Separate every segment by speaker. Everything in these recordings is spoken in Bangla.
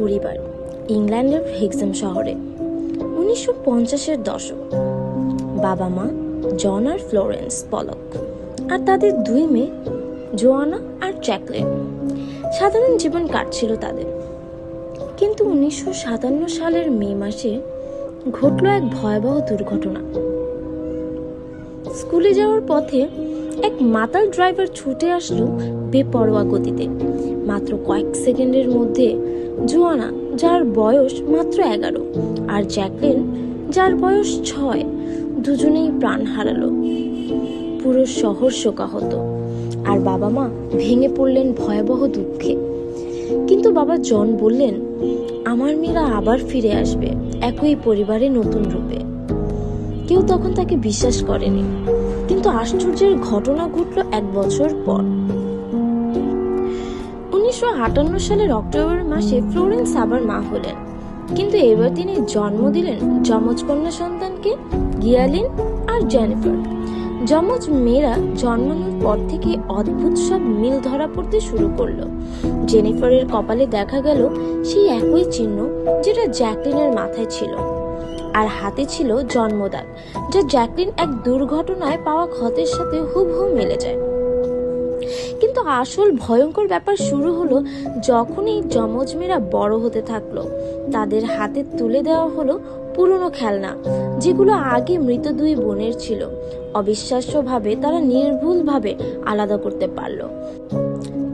Speaker 1: পরিবার, ইংল্যান্ডের হেক্সাম শহরে। উনিশশো পঞ্চাশের দশক। বাবা মা, জন আর ফ্লোরেন্স পলক আর তাদের দুই মেয়ে, জোয়ানা আর জ্যাকলিন সাধারণ জীবন কাটছিল তাদের। কিন্তু উনিশশো সাতান্ন সালের মে মাসে ঘটল এক ভয়াবহ দুর্ঘটনা। স্কুলে যাওয়ার পথে এক মাতাল ড্রাইভার ছুটে আসলো বেপরোয়া গতিতে। মাত্র কয়েক সেকেন্ডের মধ্যে জোয়ানা, যার বয়স মাত্র এগারো, আর জ্যাকলিন, যার বয়স ছয়, দুজনেই প্রাণ হারালো। পুরো শহর শোকাহত, আর বাবা মা ভেঙে পড়লেন ভয়াবহ দুঃখে। কিন্তু বাবা জন বললেন, আমার মেয়েরা আবার ফিরে আসবে, একই পরিবারে নতুন রূপে। কেউ তখন তাকে বিশ্বাস করেনি। কিন্তু আশ্চর্যের ঘটনা ঘটল এক বছর পর। উনিশশো আটান্ন সালের অক্টোবর মাসে ফ্লোরেন্স আবার মা হলেন। কিন্তু এবার তিনি জন্ম দিলেন যমজ কন্যা সন্তানকে, গিয়ালিন আর জেনিফার। যমজ মেয়েরা জন্মানোর পর থেকে অদ্ভুত সব মিল ধরা পড়তে শুরু করল। জেনিফারের কপালে দেখা গেল সেই একই চিহ্ন যেটা জ্যাকলিনের মাথায় ছিল। আর হাতে ছিল জন্মদাগ যা জ্যাকলিন এক দুর্ঘটনায় পাওয়া ক্ষতের সাথে হুবহু মিলে যায়। কিন্তু আসল ভয়ঙ্কর ব্যাপার শুরু হলো যখনই যমজ মেয়েরা বড় হতে থাকল। তাদের হাতে তুলে দেওয়া হলো পুরনো খেলনা, যেগুলো আগে মৃত দুই বোনের ছিল। অবিশ্বাস্যভাবে তারা নির্ভুলভাবে আলাদা করতে পারল।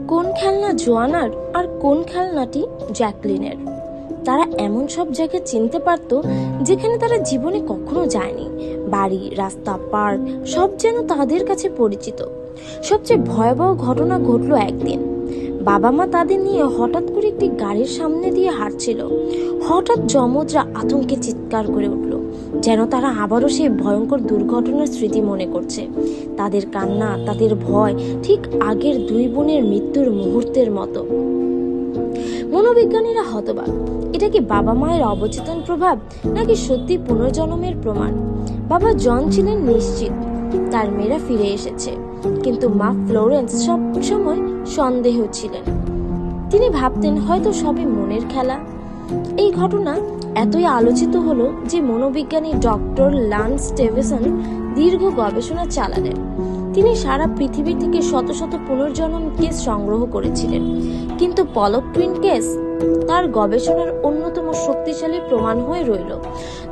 Speaker 1: কোন খেলনা জোয়ানার আর কোন খেলনাটি জ্যাকলিনের? তারা এমন সব জায়গা চিনতে পারত যেখানে তারা জীবনে কখনো যায়নি। বাড়ি, রাস্তা, পার্ক, সব যেন তাদের কাছে পরিচিত। সবচেয়ে ভয়াবহ ঘটনা ঘটলো একদিন। বাবা মা তাদের নিয়ে হঠাৎ করে একটি গাড়ির সামনে দিয়ে হাঁটছিল। হঠাৎ যমজরা আতঙ্কে চিৎকার করে উঠল, যেন তারা আবারও সেই ভয়ঙ্কর দুর্ঘটনার স্মৃতি মনে করছে। তাদের কান্না, তাদের ভয় ঠিক আগের দুই বোনের মৃত্যুর মুহূর্তের মতো। মনোবিজ্ঞানীরা হতবাক। এটা কি বাবা মায়ের অবচেতন প্রভাব, নাকি সত্যি পুনর্জন্মের প্রমাণ? বাবা জন ছিলেন নিশ্চিত, তার মেয়েরা ফিরে এসেছে। কিন্তু মা ফ্লোরেন্স সব সময় সন্দেহ ছিলেন। তিনি ভাবতেন হয়তো সবই মনের খেলা। এই ঘটনা এতই আলোচিত হলো যে মনোবিজ্ঞানী ডক্টর লান্স স্টেভেসন দীর্ঘ গবেষণা চালালেন। তিনি সারা পৃথিবী থেকে শত শত পুনর্জন্ম কেস সংগ্রহ করেছিলেন। কিন্তু পলক টুইন কেস তার গবেষণার অন্যতম শক্তিশালী প্রমাণ হয়ে রইল।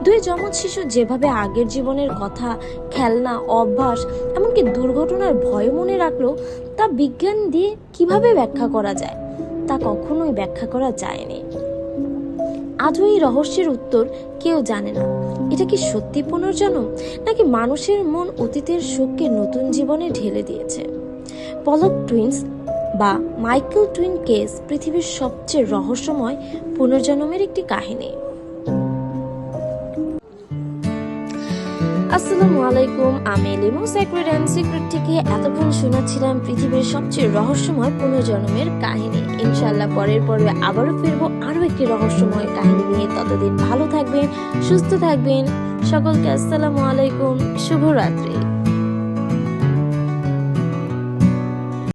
Speaker 1: দুই যমজ শিশু যেভাবে আগের জীবনের কথা, খেলনা, অভ্যাস, এমনকি দুর্ঘটনার ভয় মনে রাখল, তা বিজ্ঞান দিয়ে কীভাবে ব্যাখ্যা করা যায়? তা কখনোই ব্যাখ্যা করা যায়নি। আজও এই রহস্যের উত্তর কেউ জানে না। এটা কি সত্যি পুনর্জন্ম, নাকি মানুষের মন অতীতের সুখকে নতুন জীবনে ঢেলে দিয়েছে? পলক টুইন্স বা মাইকেল টুইন কেস পৃথিবীর সবচেয়ে রহস্যময় পুনর্জন্মের একটি কাহিনী। আসসালামু আলাইকুম, আমি লিমো সেক্রেট অ্যান্ড সিক্রেট থেকে এতক্ষণ শোনাচ্ছিলাম পৃথিবীর সবচেয়ে রহস্যময় পুনর্জন্মের কাহিনী। ইনশাল্লাহ পরের পর্বে আবারও ফিরবো আরও একটি রহস্যময় কাহিনী নিয়ে। ততদিন ভালো থাকবেন, সুস্থ থাকবেন। সকলকে আসসালামু আলাইকুম, শুভরাত্রি।